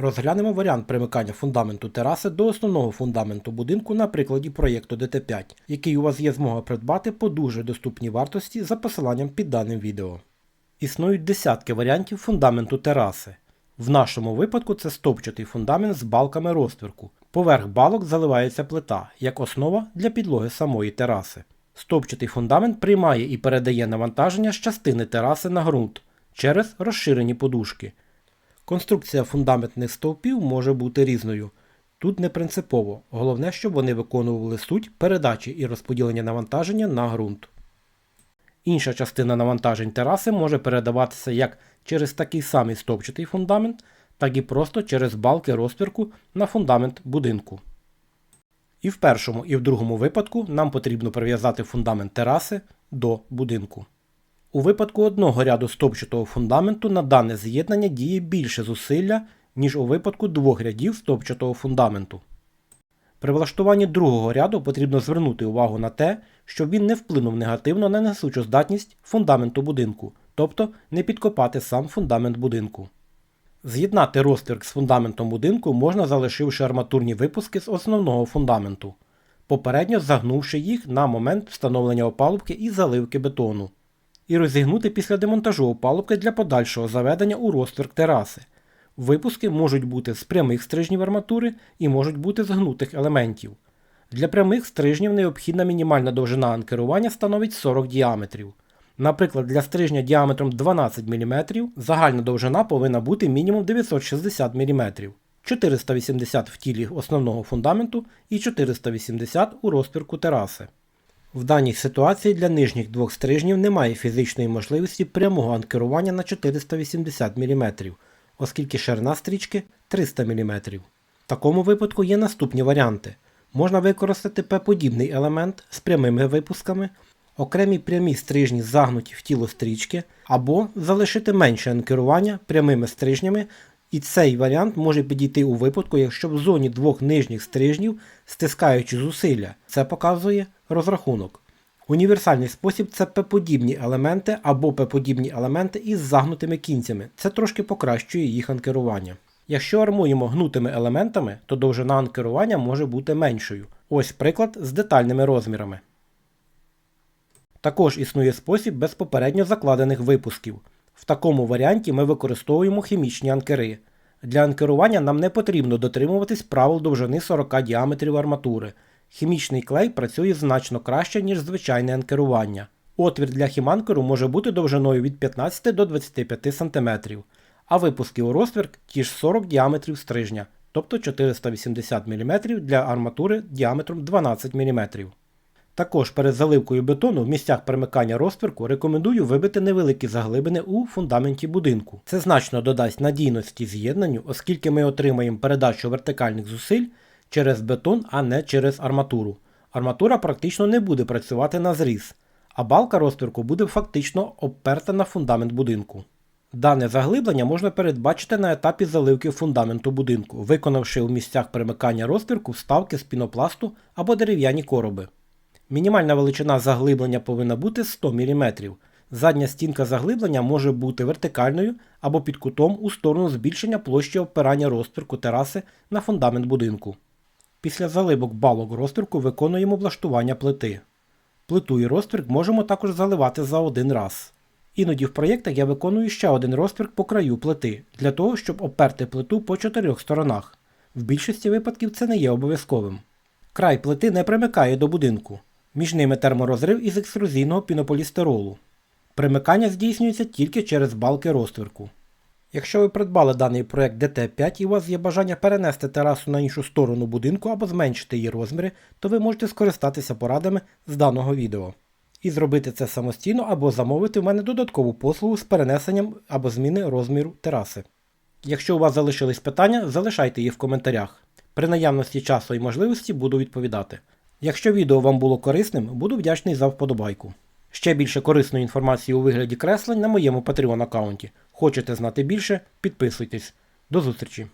Розглянемо варіант примикання фундаменту тераси до основного фундаменту будинку на прикладі проєкту ДТ5, який у вас є змога придбати по дуже доступній вартості за посиланням під даним відео. Існують десятки варіантів фундаменту тераси. В нашому випадку це стовпчатий фундамент з балками розтвірку. Поверх балок заливається плита, як основа для підлоги самої тераси. Стовпчатий фундамент приймає і передає навантаження з частини тераси на ґрунт через розширені подушки. Конструкція фундаментних стовпів може бути різною. Тут не принципово, головне, щоб вони виконували суть передачі і розподілення навантаження на ґрунт. Інша частина навантажень тераси може передаватися як через такий самий стовпчатий фундамент, так і просто через балки розтвірку на фундамент будинку. І в першому, і в другому випадку нам потрібно прив'язати фундамент тераси до будинку. У випадку одного ряду стовпчатого фундаменту на дане з'єднання діє більше зусилля, ніж у випадку двох рядів стовпчатого фундаменту. При влаштуванні другого ряду потрібно звернути увагу на те, щоб він не вплинув негативно на несучу здатність фундаменту будинку, тобто не підкопати сам фундамент будинку. З'єднати розтвірк з фундаментом будинку можна залишивши арматурні випуски з основного фундаменту, попередньо загнувши їх на момент встановлення опалубки і заливки бетону, і розігнути після демонтажу опалубки для подальшого заведення у розтвірк тераси. Випуски можуть бути з прямих стрижнів арматури і можуть бути з гнутих елементів. Для прямих стрижнів необхідна мінімальна довжина анкерування становить 40 діаметрів. Наприклад, для стрижня діаметром 12 мм загальна довжина повинна бути мінімум 960 мм, 480 в тілі основного фундаменту і 480 у розпірку тераси. В даній ситуації для нижніх двох стрижнів немає фізичної можливості прямого анкерування на 480 мм, оскільки ширина стрічки 300 мм. В такому випадку є наступні варіанти. Можна використати П-подібний елемент з прямими випусками, окремі прямі стрижні загнуті в тіло стрічки, або залишити менше анкерування прямими стрижнями, і цей варіант може підійти у випадку, якщо в зоні двох нижніх стрижнів стискаючи зусилля. Це показує розрахунок. Універсальний спосіб це П-подібні елементи або П-подібні елементи із загнутими кінцями. Це трошки покращує їх анкерування. Якщо армуємо гнутими елементами, то довжина анкерування може бути меншою. Ось приклад з детальними розмірами. Також існує спосіб без попередньо закладених випусків. В такому варіанті ми використовуємо хімічні анкери. Для анкерування нам не потрібно дотримуватись правил довжини 40 діаметрів арматури. Хімічний клей працює значно краще, ніж звичайне анкерування. Отвір для хіманкеру може бути довжиною від 15 до 25 см, а випуски у розтвір ті ж 40 діаметрів стрижня, тобто 480 мм для арматури діаметром 12 мм. Також перед заливкою бетону в місцях примикання розтвірку рекомендую вибити невеликі заглибини у фундаменті будинку. Це значно додасть надійності з'єднанню, оскільки ми отримаємо передачу вертикальних зусиль через бетон, а не через арматуру. Арматура практично не буде працювати на зріз, а балка розтвірку буде фактично обперта на фундамент будинку. Дане заглиблення можна передбачити на етапі заливки фундаменту будинку, виконавши у місцях примикання розтвірку вставки з пінопласту або дерев'яні короби. Мінімальна величина заглиблення повинна бути 100 мм. Задня стінка заглиблення може бути вертикальною або під кутом у сторону збільшення площі обпирання розтвірку тераси на фундамент будинку. Після заливок балок розтвірку виконуємо влаштування плити. Плиту і розтвірк можемо також заливати за один раз. Іноді в проєктах я виконую ще один розтвірк по краю плити, для того, щоб оперти плиту по чотирьох сторонах. В більшості випадків це не є обов'язковим. Край плити не примикає до будинку. Між ними терморозрив із екструзійного пінополістиролу. Примикання здійснюється тільки через балки розтвірку. Якщо ви придбали даний проект ДТ5 і у вас є бажання перенести терасу на іншу сторону будинку або зменшити її розміри, то ви можете скористатися порадами з даного відео. І зробити це самостійно або замовити в мене додаткову послугу з перенесенням або зміни розміру тераси. Якщо у вас залишились питання, залишайте їх в коментарях. При наявності часу і можливості буду відповідати. Якщо відео вам було корисним, буду вдячний за вподобайку. Ще більше корисної інформації у вигляді креслень на моєму Patreon аккаунті. Хочете знати більше? Підписуйтесь. До зустрічі!